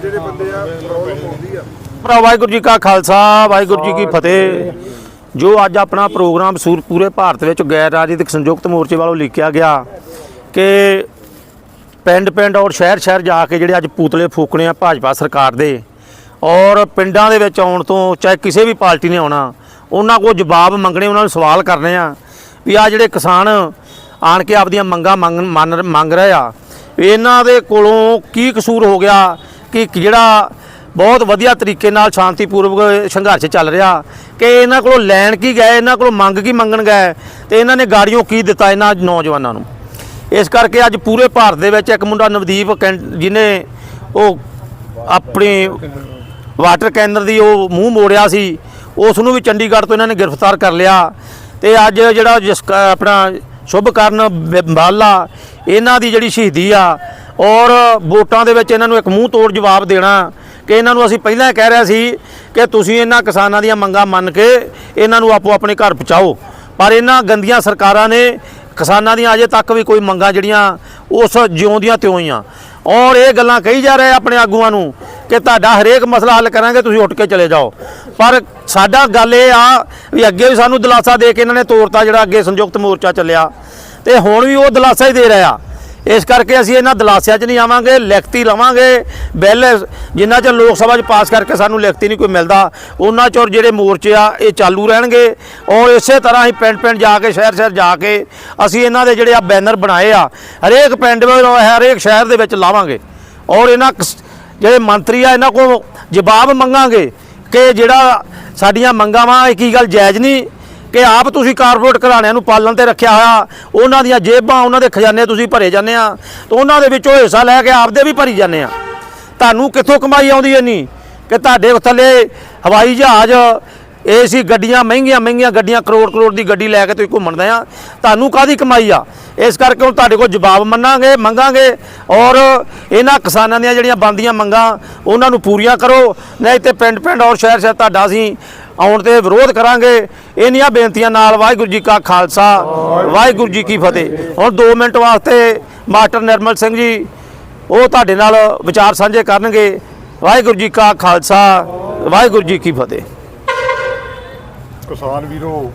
ਜਿਹੜੇ ਬੰਦੇ ਆ ਪ੍ਰੋਬਲਮ ਆਉਂਦੀ ਆ ਭਰਾ, ਵਾਹਿਗੁਰੂ ਜੀ ਕਾ ਖਾਲਸਾ, ਵਾਹਿਗੁਰੂ ਜੀ ਕੀ ਫਤਿਹ। ਜੋ ਅੱਜ ਆਪਣਾ ਪ੍ਰੋਗਰਾਮ ਸੂਰ ਪੂਰੇ ਭਾਰਤ ਵਿੱਚ ਗੈਰ ਰਾਜਨੀਤਿਕ ਸੰਯੁਕਤ ਮੋਰਚੇ ਵੱਲੋਂ ਲਿਖਿਆ ਗਿਆ ਕਿ ਪਿੰਡ ਪਿੰਡ ਔਰ ਸ਼ਹਿਰ ਸ਼ਹਿਰ ਜਾ ਕੇ ਜਿਹੜੇ ਅੱਜ ਪੂਤਲੇ ਫੂਕਣੇ ਆ ਭਾਜਪਾ ਸਰਕਾਰ ਦੇ ਔਰ ਪਿੰਡਾਂ ਦੇ ਵਿੱਚ ਆਉਣ ਤੋਂ ਚਾਹੇ ਕਿਸੇ ਵੀ ਪਾਰਟੀ ਨੇ ਆਉਣਾ ਉਹਨਾਂ ਕੋਲ ਜਵਾਬ ਮੰਗਣੇ, ਉਹਨਾਂ ਨੂੰ ਸਵਾਲ ਕਰਨੇ ਆ ਵੀ ਆ ਜਿਹੜੇ ਕਿਸਾਨ ਆਣ ਕੇ ਆਪਦੀਆਂ ਮੰਗਾਂ ਮੰਗ, ਮੰਨ- ਮੰਗ ਰਹੇ ਆ, ਵੀ ਇਹਨਾਂ ਦੇ ਕੋਲੋਂ ਕੀ ਕਸੂਰ ਹੋ ਗਿਆ ਕਿ ਜਿਹੜਾ ਬਹੁਤ ਵਧੀਆ ਤਰੀਕੇ ਨਾਲ ਸ਼ਾਂਤੀਪੂਰਵਕ ਸੰਘਰਸ਼ ਚੱਲ ਰਿਹਾ ਕਿ ਇਹਨਾਂ ਕੋਲੋਂ ਲੈਣ ਕੀ ਗਏ, ਇਹਨਾਂ ਕੋਲੋਂ ਮੰਗ ਕੀ ਮੰਗਣ ਗਏ ਤੇ ਇਹਨਾਂ ਨੇ ਗਾੜੀਆਂ ਕੀ ਦਿੱਤਾ ਇਹਨਾਂ ਨੌਜਵਾਨਾਂ ਨੂੰ? ਇਸ ਕਰਕੇ ਅੱਜ ਪੂਰੇ ਭਾਰਤ ਦੇ ਵਿੱਚ ਇੱਕ ਮੁੰਡਾ ਨਵਦੀਪ ਕੈਂ- ਜਿਹਨੇ ਉਹ ਆਪਣੇ ਵਾਟਰ ਕੈਨਰ ਦੀ ਉਹ ਮੂੰਹ ਮੋੜਿਆ ਸੀ ਉਸ ਨੂੰ ਵੀ ਚੰਡੀਗੜ੍ਹ ਤੋਂ ਇਹਨਾਂ ਨੇ ਗ੍ਰਿਫਤਾਰ ਕਰ ਲਿਆ ਤੇ ਅੱਜ ਜਿਹੜਾ ਜਿਸ ਆਪਣਾ ਸ਼ੁਭਕਰਨ ਬ- ਬਾਲਾ, ਇਹਨਾਂ ਦੀ ਜਿਹੜੀ ਸ਼ਹੀਦੀ ਆ, ਔਰ ਵੋਟਾਂ ਦੇ ਵਿੱਚ ਇਹਨਾਂ ਨੂੰ ਇੱਕ ਮੂੰਹ ਤੋੜ ਜਵਾਬ ਦੇਣਾ ਕਿ ਇਹਨਾਂ ਨੂੰ ਅਸੀਂ ਪਹਿਲਾਂ ਕਹਿ ਰਿਹਾ ਸੀ ਕਿ ਤੁਸੀਂ ਇਹਨਾਂ ਕਿਸਾਨਾਂ ਦੀਆਂ ਮੰਗਾਂ ਮੰਨ ਕੇ ਇਹਨਾਂ ਨੂੰ ਆਪੋ ਆਪਣੇ ਘਰ ਪਹੁੰਚਾਓ। ਪਰ ਇਹਨਾਂ ਗੰਦੀਆਂ ਸਰਕਾਰਾਂ ਨੇ ਕਿਸਾਨਾਂ ਦੀਆਂ ਅਜੇ ਤੱਕ ਵੀ ਕੋਈ ਮੰਗਾਂ ਜਿਹੜੀਆਂ ਉਸ ਜਿਉਂਦੀਆਂ ਤਿਉਂ ਹੀ ਆ। ਔਰ ਇਹ ਗੱਲਾਂ ਕਹੀ ਜਾ ਰਹੇ ਆਪਣੇ ਆਗੂਆਂ ਨੂੰ ਕਿ ਤੁਹਾਡਾ ਹਰੇਕ ਮਸਲਾ ਹੱਲ ਕਰਾਂਗੇ, ਤੁਸੀਂ ਉੱਠ ਕੇ ਚਲੇ ਜਾਓ। ਪਰ ਸਾਡਾ ਗੱਲ ਇਹ ਆ ਵੀ ਅੱਗੇ ਵੀ ਸਾਨੂੰ ਦਿਲਾਸਾ ਦੇ ਕੇ ਇਹਨਾਂ ਨੇ ਤੋਰਤਾ ਜਿਹੜਾ ਅੱਗੇ ਸੰਯੁਕਤ ਮੋਰਚਾ ਚੱਲਿਆ। ਤੇ ਹੁਣ ਵੀ ਉਹ ਦਿਲਾਸਾ ਹੀ ਦੇ ਰਿਹਾ ਇਸ ਕਰਕੇ ਅਸੀਂ ਇਹਨਾਂ ਦਲਾਸਿਆਂ 'ਚ ਨਹੀਂ ਆਵਾਂਗੇ, ਲਿਖਤੀ ਲਵਾਂਗੇ। ਬਿੱਲ ਜਿੰਨਾ ਚਿਰ ਲੋਕ ਸਭਾ 'ਚ ਪਾਸ ਕਰਕੇ ਸਾਨੂੰ ਲਿਖਤੀ ਨਹੀਂ ਕੋਈ ਮਿਲਦਾ, ਉਹਨਾਂ ਚਿਰ ਜਿਹੜੇ ਮੋਰਚੇ ਆ, ਇਹ ਚਾਲੂ ਰਹਿਣਗੇ। ਔਰ ਇਸੇ ਤਰ੍ਹਾਂ ਹੀ ਪਿੰਡ ਪਿੰਡ ਜਾ ਕੇ ਸ਼ਹਿਰ ਸ਼ਹਿਰ ਜਾ ਕੇ ਅਸੀਂ ਇਹਨਾਂ ਦੇ ਜਿਹੜੇ ਆ ਬੈਨਰ ਬਣਾਏ ਆ, ਹਰੇਕ ਪਿੰਡ ਵਿੱਚ, ਹਰੇਕ ਸ਼ਹਿਰ ਦੇ ਵਿੱਚ ਲਾਵਾਂਗੇ। ਔਰ ਇਹਨਾਂ ਜਿਹੜੇ ਮੰਤਰੀ ਆ, ਇਹਨਾਂ ਕੋਲ ਜਵਾਬ ਮੰਗਾਂਗੇ ਕਿ ਜਿਹੜਾ ਸਾਡੀਆਂ ਮੰਗਾਂ ਵਾ, ਇਹ ਕੀ ਗੱਲ ਜਾਇਜ਼ ਨਹੀਂ ਕਿ ਆਪ ਤੁਸੀਂ ਕਾਰਪੋਰੇਟ ਘਰਾਣਿਆਂ ਨੂੰ ਪਾਲਣ ਤੇ ਰੱਖਿਆ ਹੋਇਆ, ਉਹਨਾਂ ਦੀਆਂ ਜੇਬਾਂ, ਉਹਨਾਂ ਦੇ ਖਜ਼ਾਨੇ ਤੁਸੀਂ ਭਰੇ ਜਾਂਦੇ ਆ, ਤੇ ਉਹਨਾਂ ਦੇ ਵਿੱਚੋਂ ਹਿੱਸਾ ਲੈ ਕੇ ਆਪਦੇ ਵੀ ਭਰੀ ਜਾਂਦੇ ਆ। ਤੁਹਾਨੂੰ ਕਿੱਥੋਂ ਕਮਾਈ ਆਉਂਦੀ ਐ ਨਹੀਂ ਕਿ ਤੁਹਾਡੇ ਥੱਲੇ ਹਵਾਈ ਜਹਾਜ਼, ਏਸੀ ਗੱਡੀਆਂ, ਮਹਿੰਗੀਆਂ ਮਹਿੰਗੀਆਂ ਗੱਡੀਆਂ, ਕਰੋੜ ਕਰੋੜ ਦੀ ਗੱਡੀ ਲੈ ਕੇ ਤੁਸੀਂ ਘੁੰਮਣਦੇ ਆ। ਤੁਹਾਨੂੰ ਕਾਦੀ ਕਮਾਈ ਆ? ਇਸ ਕਰਕੇ ਹੁਣ ਤੁਹਾਡੇ ਕੋਲ ਜਵਾਬ ਮੰਨਾਂਗੇ, ਮੰਗਾਂਗੇ ਔਰ ਇਹਨਾਂ ਕਿਸਾਨਾਂ ਦੀਆਂ ਜਿਹੜੀਆਂ ਬੰਦੀਆਂ ਮੰਗਾਂ, ਉਹਨਾਂ ਨੂੰ ਪੂਰੀਆਂ ਕਰੋ। ਨਹੀਂ ਤੇ ਪਿੰਡ ਪਿੰਡ ਔਰ ਸ਼ਹਿਰ ਸ਼ਹਿਰ ਤੁਹਾਡਾ ਅਸੀਂ ਆਉਣ ਤੇ ਵਿਰੋਧ ਕਰਾਂਗੇ। ਇੰਨੀਆਂ ਬੇਨਤੀਆਂ ਨਾਲ ਵਾਹਿਗੁਰੂ ਜੀ ਕਾ ਖਾਲਸਾ ਵਾਹਿਗੁਰੂ ਜੀ ਕੀ ਫਤਿਹ। ਹੁਣ 2 ਮਿੰਟ ਵਾਸਤੇ ਮਾਸਟਰ ਨਿਰਮਲ ਸਿੰਘ ਜੀ ਉਹ ਤੁਹਾਡੇ ਨਾਲ ਵਿਚਾਰ ਸਾਂਝੇ ਕਰਨਗੇ। ਵਾਹਿਗੁਰੂ ਜੀ ਕਾ ਖਾਲਸਾ ਵਾਹਿਗੁਰੂ ਜੀ ਕੀ ਫਤਿਹ। ਕਿਸਾਨ ਵੀਰੋ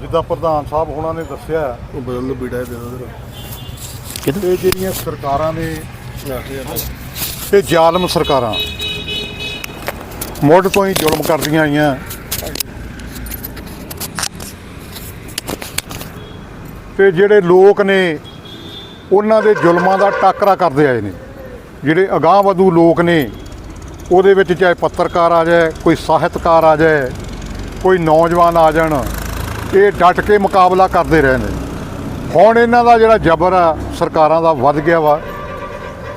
ਜਿੱਦਾਂ ਪ੍ਰਧਾਨ ਸਾਹਿਬ ਹੋਣਾ ਨੇ ਦੱਸਿਆ ਉਹ ਬਦਲ ਲੋ ਬੀੜਾ ਦੇ ਦੋ ਇਹ ਜਿਹੜੀਆਂ ਸਰਕਾਰਾਂ ਨੇ ਇਹ ਜ਼ਾਲਮ ਸਰਕਾਰਾਂ ਮੁੱਢ ਤੋਂ ਹੀ ਜ਼ੁਲਮ ਕਰਦੀਆਂ ਆਈਆਂ। ਤੇ ਜਿਹੜੇ ਲੋਕ ਨੇ, ਉਹਨਾਂ ਦੇ ਜ਼ੁਲਮਾਂ ਦਾ ਟਾਕਰਾ ਕਰਦੇ ਆਏ ਨੇ। ਜਿਹੜੇ ਅਗਾਹ ਵਧੂ ਲੋਕ ਨੇ, ਉਹਦੇ ਵਿੱਚ ਚਾਹੇ ਪੱਤਰਕਾਰ ਆ ਜਾਏ, ਕੋਈ ਸਾਹਿਤਕਾਰ ਆ ਜਾਏ, ਕੋਈ ਨੌਜਵਾਨ ਆ ਜਾਣ, ਇਹ ਡਟ ਕੇ ਮੁਕਾਬਲਾ ਕਰਦੇ ਰਹੇ ਨੇ। ਹੁਣ ਇਹਨਾਂ ਦਾ ਜਿਹੜਾ ਜ਼ਬਰ ਆ, ਸਰਕਾਰਾਂ ਦਾ ਵੱਧ ਗਿਆ ਵਾ।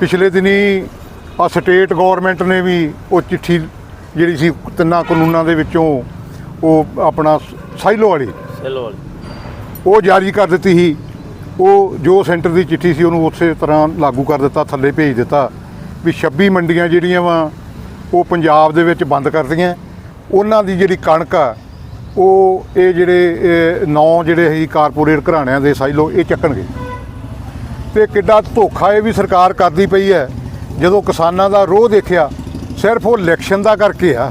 ਪਿਛਲੇ ਦਿਨੀ ਆ ਸਟੇਟ ਗਵਰਨਮੈਂਟ ਨੇ ਵੀ ਉਹ ਚਿੱਠੀ ਜਿਹੜੀ ਸੀ ਤਿੰਨਾਂ ਕਾਨੂੰਨਾਂ ਦੇ ਵਿੱਚੋਂ ਉਹ ਆਪਣਾ ਸਾਈਲੋ ਵਾਲੀ। ਚਲੋ ਉਹ ਜਾਰੀ ਕਰ ਦਿੱਤੀ ਸੀ। ਉਹ ਜੋ ਸੈਂਟਰ ਦੀ ਚਿੱਠੀ ਸੀ ਉਹਨੂੰ ਉਸੇ ਤਰ੍ਹਾਂ ਲਾਗੂ ਕਰ ਦਿੱਤਾ ਥੱਲੇ ਭੇਜ ਦਿੱਤਾ ਵੀ 26 ਮੰਡੀਆਂ ਜਿਹੜੀਆਂ ਵਾ ਉਹ ਪੰਜਾਬ ਦੇ ਵਿੱਚ ਬੰਦ ਕਰਤੀਆਂ ਉਹਨਾਂ ਦੀ ਜਿਹੜੀ ਕਣਕ ਆ ਉਹ ਇਹ ਜਿਹੜੇ ਨੌ ਜਿਹੜੇ ਸੀ ਕਾਰਪੋਰੇਟ ਘਰਾਣਿਆਂ ਦੇ ਸਾਈਲੋ ਇਹ ਚੱਕਣਗੇ। ਤੇ ਕਿੱਡਾ ਧੋਖਾ ਇਹ ਵੀ ਸਰਕਾਰ ਕਰਦੀ ਪਈ ਹੈ। ਜਦੋਂ ਕਿਸਾਨਾਂ ਦਾ ਰੋਹ ਦੇਖਿਆ ਸਿਰਫ ਉਹ ਇਲੈਕਸ਼ਨ ਦਾ ਕਰਕੇ ਆ,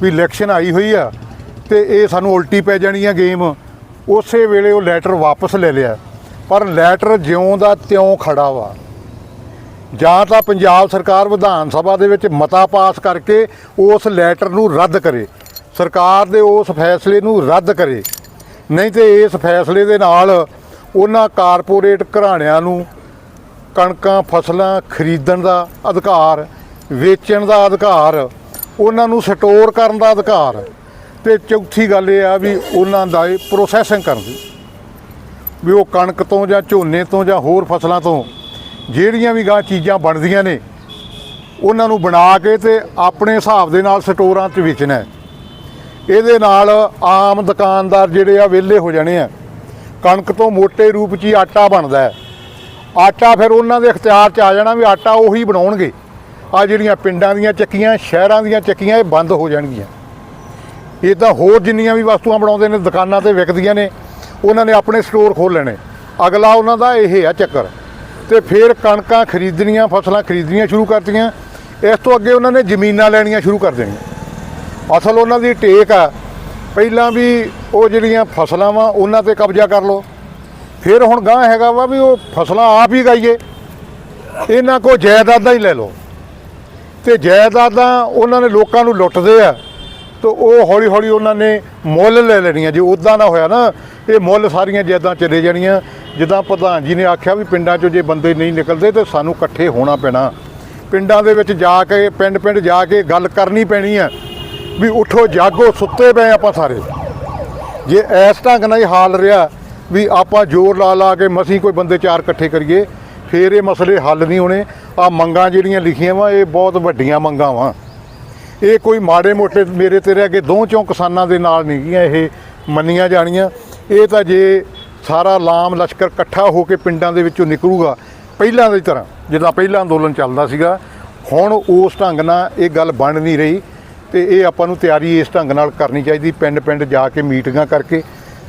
ਵੀ ਇਲੈਕਸ਼ਨ ਆਈ ਹੋਈ ਆ ਤੇ ਇਹ ਸਾਨੂੰ ਉਲਟੀ ਪੈ ਜਾਣੀ ਆ ਗੇਮ। ਉਸੇ ਵੇਲੇ ਉਹ ਲੈਟਰ ਵਾਪਸ ਲੈ ਲਿਆ। ਪਰ ਲੈਟਰ ਜਿਉਂ ਦਾ ਤਿਉਂ ਖੜਾ ਵਾ। ਜਾਂ ਤਾਂ ਪੰਜਾਬ ਸਰਕਾਰ ਵਿਧਾਨ ਸਭਾ ਦੇ ਵਿੱਚ ਮਤਾ ਪਾਸ ਕਰਕੇ ਉਸ ਲੈਟਰ ਨੂੰ ਰੱਦ ਕਰੇ। ਸਰਕਾਰ ਦੇ ਉਸ ਫੈਸਲੇ ਨੂੰ ਰੱਦ ਕਰੇ। ਨਹੀਂ ਤੇ ਇਸ ਫੈਸਲੇ ਦੇ ਨਾਲ ਉਹਨਾਂ ਕਾਰਪੋਰੇਟ ਘਰਾਣਿਆਂ ਨੂੰ ਕਣਕਾਂ, ਫਸਲਾਂ ਖਰੀਦਣ ਦਾ ਅਧਿਕਾਰ ਵੇਚਣ ਦਾ ਅਧਿਕਾਰ, ਉਹਨਾਂ ਨੂੰ ਸਟੋਰ ਕਰਨ ਦਾ ਅਧਿਕਾਰ ਤੇ ਚੌਥੀ ਗੱਲ ਇਹ ਆ ਵੀ ਉਹਨਾਂ ਦਾ ਇਹ ਪ੍ਰੋਸੈਸਿੰਗ ਕਰਨ ਦੀ ਵੀ ਉਹ ਕਣਕ ਤੋਂ ਜਾਂ ਝੋਨੇ ਤੋਂ ਜਾਂ ਹੋਰ ਫਸਲਾਂ ਤੋਂ ਜਿਹੜੀਆਂ ਵੀ ਗਾਂ ਚੀਜ਼ਾਂ ਬਣਦੀਆਂ ਨੇ, ਉਹਨਾਂ ਨੂੰ ਬਣਾ ਕੇ ਤੇ ਆਪਣੇ ਹਿਸਾਬ ਦੇ ਨਾਲ ਸਟੋਰਾਂ 'ਚ ਵੇਚਣਾ ਇਹਦੇ ਨਾਲ ਆਮ ਦੁਕਾਨਦਾਰ ਜਿਹੜੇ ਆ ਵਿਹਲੇ ਹੋ ਜਾਣੇ ਆ। ਕਣਕ ਤੋਂ ਮੋٹے ਰੂਪ 'ਚ ਹੀ ਆਟਾ ਬਣਦਾ ਆਟਾ ਫਿਰ ਉਹਨਾਂ ਦੇ ਇਖਤਿਆਰ 'ਚ ਆ ਜਾਣਾ ਵੀ ਆਟਾ ਉਹੀ ਬਣਾਉਣਗੇ। ਆ ਜਿਹੜੀਆਂ ਪਿੰਡਾਂ ਦੀਆਂ ਚੱਕੀਆਂ, ਸ਼ਹਿਰਾਂ ਦੀਆਂ ਚੱਕੀਆਂ, ਇਹ ਬੰਦ ਹੋ ਜਾਣਗੀਆਂ। ਇਹ ਤਾਂ ਹੋਰ ਜਿੰਨੀਆਂ ਵੀ ਵਸਤੂਆਂ ਬਣਾਉਂਦੇ ਨੇ, ਦੁਕਾਨਾਂ ਤੇ ਵਿਕਦੀਆਂ ਨੇ, ਉਹਨਾਂ ਨੇ ਆਪਣੇ ਸਟੋਰ ਖੋਲ ਲੈਣੇ। ਅਗਲਾ ਉਹਨਾਂ ਦਾ ਇਹ ਆ ਚੱਕਰ। ਤੇ ਫਿਰ ਕਣਕਾਂ ਖਰੀਦਣੀਆਂ, ਫਸਲਾਂ ਖਰੀਦਣੀਆਂ ਸ਼ੁਰੂ ਕਰਤੀਆਂ। ਇਸ ਤੋਂ ਅੱਗੇ ਉਹਨਾਂ ਨੇ ਜ਼ਮੀਨਾਂ ਲੈਣੀਆਂ ਸ਼ੁਰੂ ਕਰ ਦੇਣੀਆਂ। ਅਸਲ ਉਹਨਾਂ ਦੀ ਟੇਕ ਆ, ਪਹਿਲਾਂ ਵੀ ਉਹ ਜਿਹੜੀਆਂ ਫਸਲਾਂ ਵਾ, ਉਹਨਾਂ ਤੇ ਕਬਜ਼ਾ ਕਰ ਲਓ। ਫਿਰ ਹੁਣ ਗਾਂ ਹੈਗਾ ਵਾ ਵੀ ਉਹ ਫਸਲਾਂ ਆਪ ਹੀ ਗਾਈਏ ਇਹਨਾਂ ਕੋ ਜਾਇਦਾਦਾਂ ਹੀ ਲੈ ਲਓ। ਤੇ ਜਾਇਦਾਦਾਂ ਉਹਨਾਂ ਨੇ ਲੋਕਾਂ ਨੂੰ ਲੁੱਟਦੇ ਆ। ਤਾਂ ਉਹ ਹੌਲੀ ਹੌਲੀ ਉਹਨਾਂ ਨੇ ਮੁੱਲ ਲੈ ਲੈਣੀਆਂ। ਜੇ ਉਦਾਂ ਨਾ ਹੋਇਆ ਨਾ, ਇਹ ਮੁੱਲ ਸਾਰੀਆਂ ਜਾਇਦਾਦਾਂ ਚਲੇ ਜਾਣੀਆਂ। ਜਿੱਦਾਂ ਪ੍ਰਧਾਨ ਜੀ ਨੇ ਆਖਿਆ ਵੀ ਪਿੰਡਾਂ 'ਚੋਂ ਜੇ ਬੰਦੇ ਨਹੀਂ ਨਿਕਲਦੇ ਤੇ ਸਾਨੂੰ ਇਕੱਠੇ ਹੋਣਾ ਪੈਣਾ। ਪਿੰਡਾਂ ਦੇ ਵਿੱਚ ਜਾ ਕੇ ਪਿੰਡ ਪਿੰਡ ਜਾ ਕੇ ਗੱਲ ਕਰਨੀ ਪੈਣੀ ਆ। ਵੀ ਉਠੋ, ਜਾਗੋ, ਸੁੱਤੇ ਪਏ ਆਪਾਂ ਸਾਰੇ। ਜੇ ਇਸ ਢੰਗ ਨਾਲ ਹੀ ਹਾਲ ਰਿਹਾ ਵੀ ਆਪਾਂ ਜ਼ੋਰ ਲਾ ਲਾ ਕੇ ਮਸੀਂ ਕੋਈ ਬੰਦੇ ਚਾਰ ਇਕੱਠੇ ਕਰੀਏ, ਫੇਰ ਇਹ ਮਸਲੇ ਹੱਲ ਨਹੀਂ ਹੋਣੇ। ਆ ਮੰਗਾਂ ਜਿਹੜੀਆਂ ਲਿਖੀਆਂ ਵਾ, ਇਹ ਬਹੁਤ ਵੱਡੀਆਂ ਮੰਗਾਂ ਵਾ। ਇਹ ਕੋਈ ਮਾੜੇ ਮੋਟੇ ਮੇਰੇ ਤੇਰੇ ਅੱਗੇ ਦੋ ਚੋਂ ਕਿਸਾਨਾਂ ਦੇ ਨਾਲ ਨਹੀਂ ਗੀਆਂ ਇਹ ਮੰਨੀਆਂ ਜਾਣੀਆਂ। ਇਹ ਤਾਂ ਜੇ ਸਾਰਾ ਲਾਮ ਲਸ਼ਕਰ ਇਕੱਠਾ ਹੋ ਕੇ ਪਿੰਡਾਂ ਦੇ ਵਿੱਚੋਂ ਨਿਕਲੂਗਾ, ਪਹਿਲਾਂ ਦੀ ਤਰ੍ਹਾਂ, ਜਿੱਦਾਂ ਪਹਿਲਾਂ ਅੰਦੋਲਨ ਚੱਲਦਾ ਸੀਗਾ, ਹੁਣ ਉਸ ਢੰਗ ਨਾਲ ਇਹ ਗੱਲ ਬਣ ਨਹੀਂ ਰਹੀ ਤੇ ਇਹ ਆਪਾਂ ਨੂੰ ਤਿਆਰੀ ਇਸ ਢੰਗ ਨਾਲ ਕਰਨੀ ਚਾਹੀਦੀ ਪਿੰਡ ਪਿੰਡ ਜਾ ਕੇ ਮੀਟਿੰਗਾਂ ਕਰਕੇ।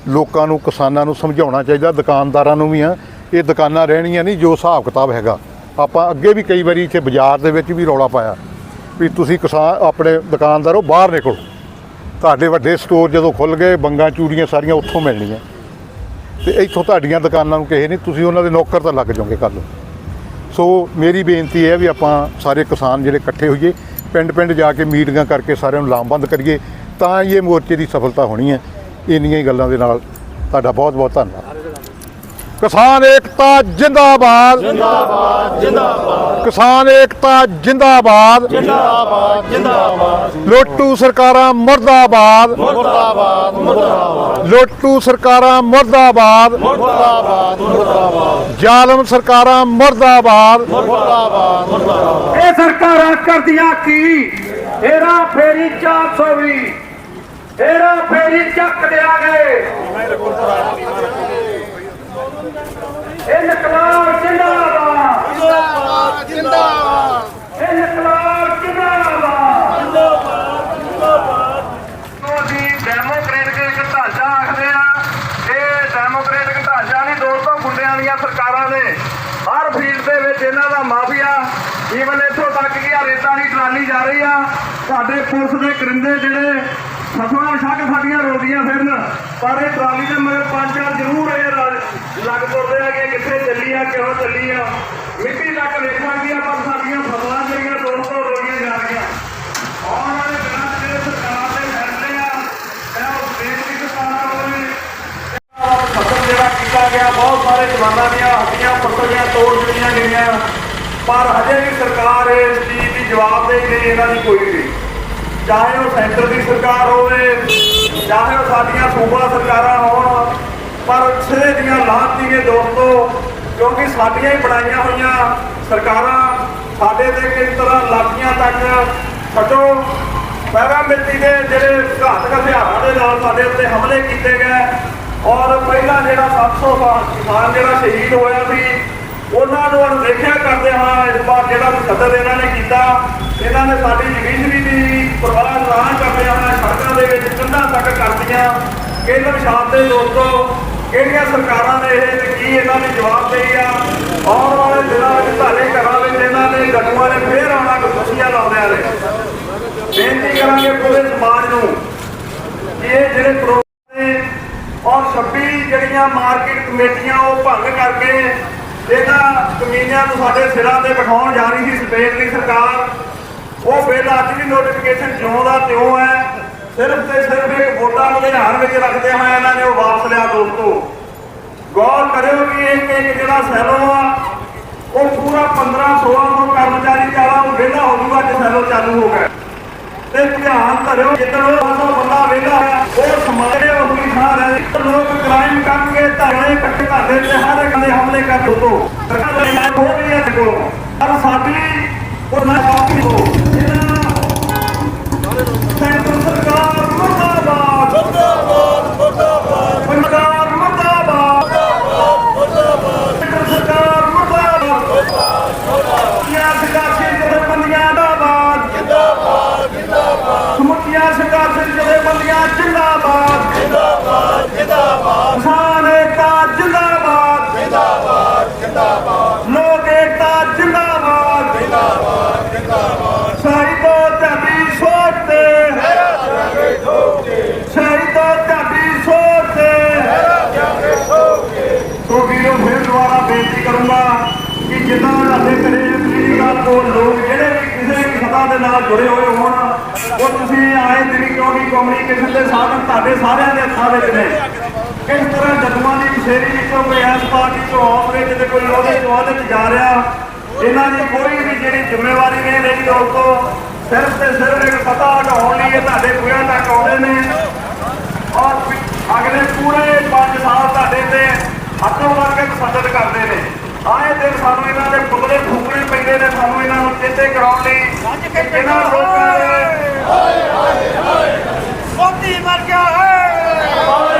ਲੋਕਾਂ ਨੂੰ, ਕਿਸਾਨਾਂ ਨੂੰ ਸਮਝਾਉਣਾ ਚਾਹੀਦਾ, ਦੁਕਾਨਦਾਰਾਂ ਨੂੰ ਵੀ ਆ। ਇਹ ਦੁਕਾਨਾਂ ਰਹਿਣੀਆਂ ਨਹੀਂ, ਜੋ ਹਿਸਾਬ ਕਿਤਾਬ ਹੈਗਾ। ਆਪਾਂ ਅੱਗੇ ਵੀ ਕਈ ਵਾਰੀ ਇੱਥੇ ਬਾਜ਼ਾਰ ਦੇ ਵਿੱਚ ਵੀ ਰੌਲਾ ਪਾਇਆ ਵੀ ਤੁਸੀਂ ਕਿਸਾਨ, ਆਪਣੇ ਦੁਕਾਨਦਾਰੋ ਬਾਹਰ ਨਿਕਲੋ। ਤੁਹਾਡੇ ਵੱਡੇ ਸਟੋਰ ਜਦੋਂ ਖੁੱਲ ਗਏ, ਬੰਗਾ, ਚੂੜੀਆਂ ਸਾਰੀਆਂ ਉੱਥੋਂ ਮਿਲਣੀਆਂ। ਤੇ ਇੱਥੋਂ ਤੁਹਾਡੀਆਂ ਦੁਕਾਨਾਂ ਨੂੰ ਕਿਸੇ ਨਹੀਂ ਤੁਸੀਂ ਉਹਨਾਂ ਦੇ ਨੌਕਰ ਤਾਂ ਲੱਗ ਜਾਓਗੇ ਕੱਲ੍ਹ ਸੋ ਮੇਰੀ ਬੇਨਤੀ ਹੈ ਵੀ ਆਪਾਂ ਸਾਰੇ ਕਿਸਾਨ ਜਿਹੜੇ ਇਕੱਠੇ ਹੋਈਏ ਪਿੰਡ ਪਿੰਡ ਜਾ ਕੇ ਮੀਟਿੰਗਾਂ ਕਰਕੇ ਸਾਰਿਆਂ ਨੂੰ ਲਾਮਬੰਦ ਕਰੀਏ, ਤਾਂ ਹੀ ਇਹ ਮੋਰਚੇ ਦੀ ਸਫਲਤਾ ਹੋਣੀ ਹੈ। ਇੰਨੀਆਂ ਹੀ ਗੱਲਾਂ ਦੇ ਨਾਲ ਤੁਹਾਡਾ ਬਹੁਤ ਬਹੁਤ ਧੰਨਵਾਦ। ਕਿਸਾਨ ਏਕਤਾ ਜਿੰਦਾਬਾਦ। ਜਿੰਦਾਬਾਦ ਜਿੰਦਾਬਾਦ ਕਿਸਾਨ ਏਕਤਾ ਜਿੰਦਾਬਾਦ। ਜਿੰਦਾਬਾਦ ਜਿੰਦਾਬਾਦ ਲੋਟੂ ਸਰਕਾਰਾਂ ਮੁਰਦਾਬਾਦ। ਮੁਰਦਾਬਾਦ ਮੁਰਦਾਬਾਦ ਲੋਟੂ ਸਰਕਾਰਾਂ ਮੁਰਦਾਬਾਦ। ਮੁਰਦਾਬਾਦ ਮੁਰਦਾਬਾਦ ਜ਼ਾਲਮ ਸਰਕਾਰਾਂ ਮੁਰਦਾਬਾਦ। ਇਹ ਸਰਕਾਰਾਂ ਕਰਦੀਆਂ ਕੀ? ਹੇਰਾ ਫੇਰੀ 420 ਹੇਰਾ ਫੇਰੀ ਚੱਕ ਦਿਆ ਗਏ। ਇਹ ਨਕਲਾਬ ਜਿੰਦਾਬਾਦ। ਜਿੰਦਾਬਾਦ ਜਿੰਦਾਬਾਦ। ਇਹ ਨਕਲਾਬ ਜਿੰਦਾਬਾਦ। ਜਿੰਦਾਬਾਦ ਅਸੀਂ ਡੈਮੋਕ੍ਰੈਟਿਕ ਇੱਕ ਢਾਂਚਾ ਆਖਦੇ ਆ। ਇਹ ਡੈਮੋਕ੍ਰੈਟਿਕ ਢਾਂਚਾ ਨਹੀਂ ਦੋਸਤੋ ਗੁੰਡਿਆਂ ਦੀਆਂ ਸਰਕਾਰਾਂ ਨੇ। ਹਰ ਫੀਲਡ ਦੇ ਵਿੱਚ ਇਹਨਾਂ ਦਾ ਮਾਫੀਆ। ਈਵਨ ਇੱਥੋਂ ਤੱਕ ਕਿ ਆ ਰੇਤਾਂ ਦੀ ਟਰਾਲੀ ਜਾ ਰਹੀ ਆ। ਸਾਡੇ ਪੁਲਿਸ ਦੇ ਕਰਿੰਦੇ ਜਿਹੜੇ ਫਸਲਾਂ ਛੱਡ ਸਾਡੀਆਂ ਰੋਦੀਆਂ ਫਿਰਨ, ਪਰ ਇਹ ਟਰਾਲੀ ਦੇ ਮਗਰ ਪੰਜ ਚਾਰ ਜ਼ਰੂਰ ਇਹ ਲੱਗ ਤੁਰਦੇ ਆ ਕਿ ਕਿੱਥੇ ਚੱਲੀ ਆ ਕਿਉਂ ਚੱਲੀ ਆ ਮਿੱਟੀ ਤੱਕ ਵੇਖਾਂਗੇ ਆ, ਪਰ ਸਾਡੀਆਂ ਫਸਲਾਂ ਜਿਹੜੀਆਂ ਦੋਸਤੋ ਰੋਈਆਂ ਜਾ ਰਹੀਆਂ। ਆਉਣ ਵਾਲੇ ਦਿਨਾਂ 'ਚ ਜਿਹੜੇ ਸਰਕਾਰ ਦੇ ਫੈਸਲੇ ਆ ਇਹ ਉਸ ਦੇਸ਼ ਦੀ ਕਿਸਾਨਾਂ ਵੱਲੋਂ ਖਤਮ ਜਿਹੜਾ ਕੀਤਾ ਗਿਆ, ਬਹੁਤ ਸਾਰੇ ਜਵਾਨਾਂ ਦੀਆਂ ਹੱਡੀਆਂ ਪਸਲੀਆਂ ਤੋੜ ਦਿੱਤੀਆਂ ਗਈਆਂ, ਪਰ ਹਜੇ ਵੀ ਸਰਕਾਰ ਇਸ ਚੀਜ਼ ਦੀ ਜਵਾਬਦੇਹੀ ਨਹੀਂ ਇਹਨਾਂ ਦੀ ਕੋਈ ਨਹੀਂ। ਚਾਹੇ ਉਹ ਸੈਂਟਰ ਦੀ ਸਰਕਾਰ ਹੋਵੇ, ਚਾਹੇ ਉਹ ਸਾਡੀਆਂ ਸੂਬਾ ਸਰਕਾਰਾਂ ਹੋਣ, ਪਰ ਸਿਰੇ ਦੀਆਂ ਲਾਹਤੀ ਨੇ ਦੋਸਤੋ ਕਿਉਂਕਿ ਸਾਡੀਆਂ ਹੀ ਬਣਾਈਆਂ ਹੋਈਆਂ ਸਰਕਾਰਾਂ, ਸਾਡੇ ਤੇ ਕਿਸ ਤਰ੍ਹਾਂ ਲਾਠੀਆਂ ਤੱਕ ਛੱਡੋ ਮਿੱਟੀ ਦੇ ਜਿਹੜੇ ਘਾਤਕ ਹਥਿਆਰਾਂ ਦੇ ਨਾਲ ਸਾਡੇ ਉੱਤੇ ਹਮਲੇ ਕੀਤੇ ਗਏ। ਔਰ ਪਹਿਲਾਂ ਜਿਹੜਾ 700 ਸਾਲ ਕਿਸਾਨ ਜਿਹੜਾ ਸ਼ਹੀਦ ਹੋਇਆ ਸੀ, ਉਹਨਾਂ ਨੂੰ ਅਣਦੇਖਿਆ ਕਰਦੇ ਹਾਂ ਇਸ ਵਾਰ ਜਿਹੜਾ ਕਤਲ ਇਹਨਾਂ ਨੇ ਕੀਤਾ ਇਹਨਾਂ ਨੇ ਸਾਡੀ ਜੁਡੀਸ਼ਰੀ ਦੀ ਪਰਵਾਹ ਨਾ ਕਰਦੇ ਹੋਏ ਸੜਕਾਂ ਦੇ ਵਿੱਚ ਕੰਧਾਂ ਤੱਕ ਕਰਦੀਆਂ ਕੇਂਦਰ ਸ਼ਾਸਤ ਦੇ ਦੋਸਤੋ, ਕਿਹੜੀਆਂ ਸਰਕਾਰਾਂ ਨੇ ਇਹ ਤੇ ਕੀ ਇਹਨਾਂ ਦੀ ਜਵਾਬਦੇਹੀ ਆ? ਆਉਣ ਵਾਲੇ ਦਿਨਾਂ ਵਿੱਚ ਤੁਹਾਡੇ ਘਰਾਂ ਵਿੱਚ ਇਹਨਾਂ ਨੇ ਗੱਡੂਆਂ ਨੇ ਫੇਰ ਆਉਣਾ ਖੁਸ਼ੀਆਂ ਲਾਉਂਦਿਆਂ ਨੇ। ਬੇਨਤੀ ਕਰਾਂਗੇ ਪੂਰੇ ਸਮਾਜ ਨੂੰ ਇਹ ਜਿਹੜੇ ਪ੍ਰੋਗਰਾਮ ਨੇ ਔਰ 26 ਜਿਹੜੀਆਂ ਮਾਰਕੀਟ ਕਮੇਟੀਆਂ ਉਹ ਭੰਗ ਕਰਕੇ ਇਹਨਾਂ ਕਮੀਨਿਆਂ ਨੂੰ ਸਾਡੇ ਸਿਰਾਂ ਤੇ ਬਿਠਾਉਣ ਜਾ ਰਹੀ ਸੀ ਸਪੇਨ ਦੀ ਸਰਕਾਰ। ਉਹ ਬਿੱਲ ਅੱਜ ਵੀ ਨੋਟੀਫਿਕੇਸ਼ਨ ਜਿਉਂ ਦਾ ਤਿਉਂ ਹੈ। ਸਿਰਫ ਤੇ ਸਿਰਫ ਇੱਕ ਵੋਟਾਂ ਨੂੰ ਧਿਆਨ ਵਿੱਚ ਰੱਖਦੇ ਹੋਏ ਇਹਨਾਂ ਨੇ ਉਹ ਵਾਪਸ ਲਿਆ ਦੋਸਤੋ। ਗੌਰ ਕਰਿਓ ਕਿ ਇੱਕ ਇੱਕ ਜਿਹੜਾ ਸੈਲੋ ਆ, ਉਹ ਪੂਰਾ 15 1600 ਕਰਮਚਾਰੀ ਵਾਲਾ ਉਹ ਵਿਹਲਾ ਹੋ ਜੂਗਾ ਜੇ ਸੈਲੋ ਚਾਲੂ ਹੋ ਗਿਆ। ਤੇ ਧਿਆਨ ਧਰਿਓ, ਜਿੱਦਣ ਉਹ ਬੰਦਾ ਵਿਹਲਾ ਹੈ ਉਹ ਸਮਾਜ ਦੇ ਥਾਂ ਰਹੇ ਲੋਕ ਕ੍ਰਾਈਮ ਕਰਨਗੇ ਧਰਨੇ ਇਕੱਠੇ ਕਰਦੇ ਤੇ ਹਰ ਇੱਕ ਦੇ ਹਮਲੇ ਕਰ ਦੋ। ਸਰਕਾਰ ਦਾ ਇਲਾਜ ਹੋ ਰਹੀ ਹੈ ਦੇਖੋ। ਪਰ ਸਾਡੀ ਉਹ ਨਾ ਕਾਫੀ ਹੋ ਇਹਨਾਂ ਸੈਂਟਰ ਸਰਕਾਰ ਜੁੜੇ ਹੋਏ ਹੋਣ, ਉਹ ਤੁਸੀਂ ਆਏ ਦਿਨੀ ਕਿਉਂਕਿ ਕਮਿਊਨੀਕੇਸ਼ਨ ਦੇ ਸਾਧਨ ਤੁਹਾਡੇ ਸਾਰਿਆਂ ਦੇ ਹੱਥਾਂ ਵਿੱਚ ਨੇ। ਕਿਸ ਤਰ੍ਹਾਂ ਜਦਮਾਂ ਦੀ ਵਿਸ਼ੇਰੀ ਵਿੱਚੋਂ ਕੋਈ ਐਸ ਪਾਰਟੀ ਤੋਂ ਆਪ ਵਿੱਚ ਕੋਈ ਉਹਦੇ ਤੋਂ ਉਹਦੇ ਚ ਜਾ ਰਿਹਾ, ਇਹਨਾਂ ਦੀ ਕੋਈ ਵੀ ਜਿਹੜੀ ਜ਼ਿੰਮੇਵਾਰੀ ਨਹੀਂ ਰਹੀ ਉਸ ਤੋਂ ਸਿਰਫ ਤੇ ਸਿਰਫ ਇੱਕ ਪਤਾ ਹਟਾਉਣ ਲਈ ਇਹ ਤੁਹਾਡੇ ਬੁਆਂ ਤੱਕ ਆਉਂਦੇ ਨੇ। ਔਰ ਅਗਲੇ ਪੂਰੇ 5 ਸਾਲ ਤੁਹਾਡੇ ਤੇ ਹੱਥੋਂ ਵਰ ਕੇ ਮਦਦ ਕਰਦੇ ਨੇ। ਆਏ ਦਿਨ ਸਾਨੂੰ ਇਹਨਾਂ ਦੇ ਪੁਤਲੇ ਪੈਂਦੇ ਨੇ ਸਾਨੂੰ ਇਹਨਾਂ ਨੂੰ ਚੇਤੇ ਕਰਾਉਣ ਲਈ ਇਹਨਾਂ ਲੋਕਾਂ ਦੇ ਹਾਏ ਹਾਏ ਹਾਏ ਮੋਦੀ ਮਰ ਗਿਆ ਹੈ।